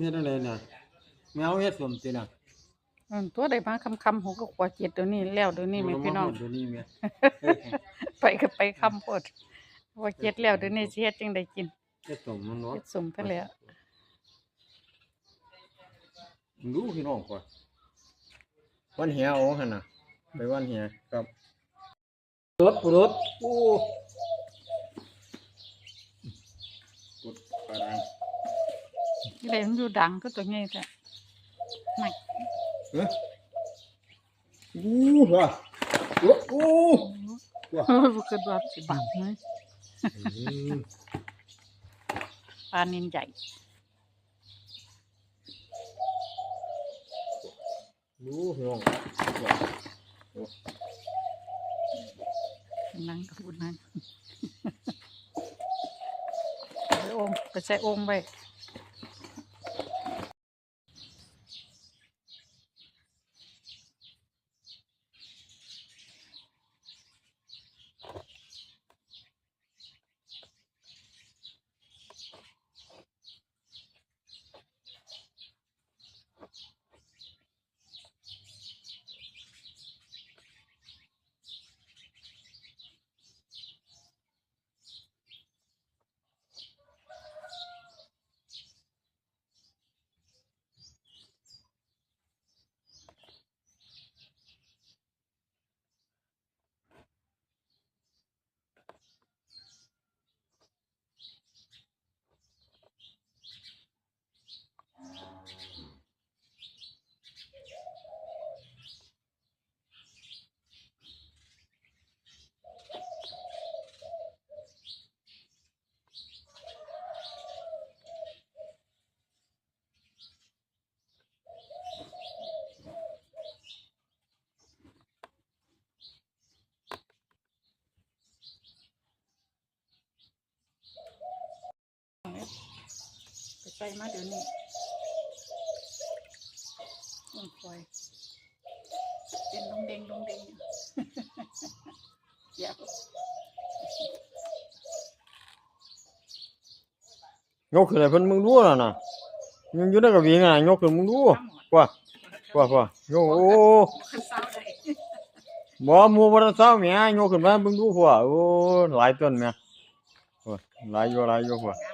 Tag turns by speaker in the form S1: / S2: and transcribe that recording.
S1: เฮ็ดจังไดน่ะแมวเฮ็ดสมติน่ะ
S2: อืมตัวใดมาคำคำๆหกก็กว่าเจ็ดเดี๋ยวนี้แล้วเดี๋ยวนี้แม่พี่น้อง
S1: เดี๋ยวนี้แม่
S2: ไปก็ไปคำโพดว่าเจ็ดแล้วเดี๋ยวนี้สิเฮ็ดจังได้กิน
S1: เฮ็ดสมมันเนาะ
S2: เฮ็ดสมไปแล้ว
S1: มึงดูพี่น้องก่อนวันเหียเอาหั่นน่ะไปวันเหียครับรถรถโอ้กดกระดัง
S2: ที่ใดมันอยู่ดังก็ตัวนี้แท้ไม่
S1: เอ้ออู้ว่ะโอ้โอ้
S2: เออบ่คิดว่าสิบังเลย
S1: อืม
S2: ปลานินใหญ่
S1: ดูพี่น้อง
S2: นั่งกับบุญนั่นไปโอมไปใส่โอมไว้ ไปใส่มาเดี๋ยวนี้ลงปล่อยเป็นดงเดงดงเดงอยู่เดี๋ยวย
S1: กขึ้นให้เพิ่นมึงดูน่ะน่ะยังอยู่ในกระวิ่งอะยกขึ้นมึงดูกว่าว่าว่าโยโอ้
S2: ขึ้นเศร้าได้
S1: บ่หมู่บ่ได้เศร้าแหม่ยกขึ้นมาเบิ่งดูพ่อโอ้หลายต้นแหม่โอ้หลายอยู่หลายอยู่พ่อ
S2: งาม